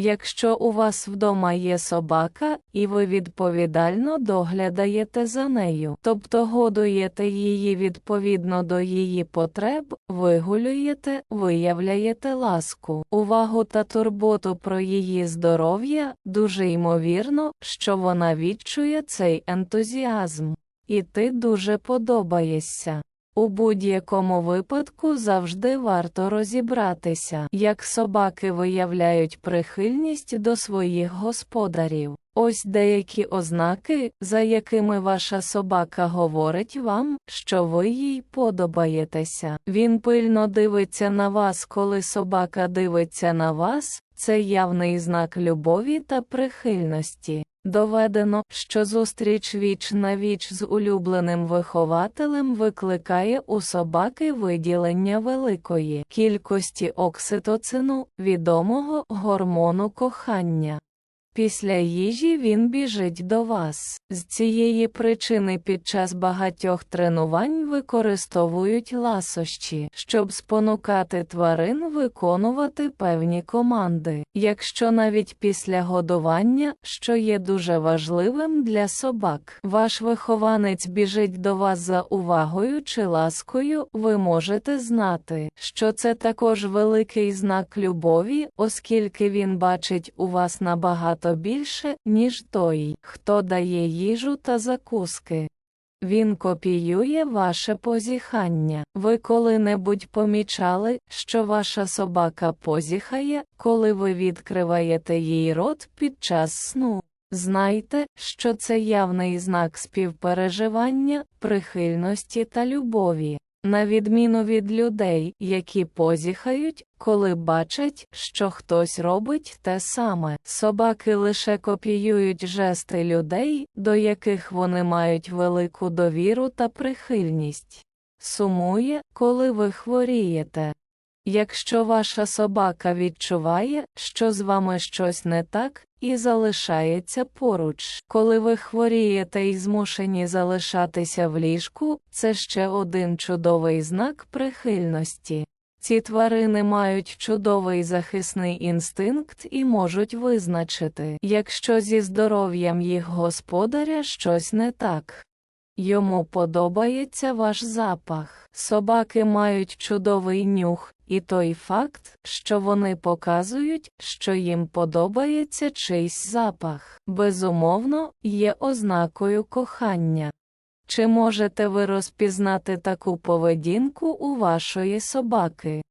Якщо у вас вдома є собака, і ви відповідально доглядаєте за нею, тобто годуєте її відповідно до її потреб, вигулюєте, виявляєте ласку, увагу та турботу про її здоров'я, дуже ймовірно, що вона відчує цей ентузіазм. І ти дуже подобаєшся. У будь-якому випадку завжди варто розібратися, як собаки виявляють прихильність до своїх господарів. Ось деякі ознаки, за якими ваша собака говорить вам, що ви їй подобаєтеся. Він пильно дивиться на вас, коли собака дивиться на вас, це явний знак любові та прихильності. Доведено, що зустріч віч на віч з улюбленим вихователем викликає у собаки виділення великої кількості окситоцину, відомого гормону кохання. Після їжі він біжить до вас. З цієї причини під час багатьох тренувань використовують ласощі, щоб спонукати тварин виконувати певні команди. Якщо навіть після годування, що є дуже важливим для собак, ваш вихованець біжить до вас за увагою чи ласкою, ви можете знати, що це також великий знак любові, оскільки він бачить у вас набагато більше, ніж той, хто дає їжу та закуски. Він копіює ваше позіхання. Ви коли-небудь помічали, що ваша собака позіхає, коли ви відкриваєте їй рот під час сну. Знайте, що це явний знак співпереживання, прихильності та любові. На відміну від людей, які позіхають, коли бачать, що хтось робить те саме, собаки лише копіюють жести людей, до яких вони мають велику довіру та прихильність. Сумує, коли ви хворієте. Якщо ваша собака відчуває, що з вами щось не так, і залишається поруч, коли ви хворієте і змушені залишатися в ліжку, це ще один чудовий знак прихильності. Ці тварини мають чудовий захисний інстинкт і можуть визначити, якщо зі здоров'ям їх господаря щось не так. Йому подобається ваш запах. Собаки мають чудовий нюх, і той факт, що вони показують, що їм подобається чийсь запах, безумовно, є ознакою кохання. Чи можете ви розпізнати таку поведінку у вашої собаки?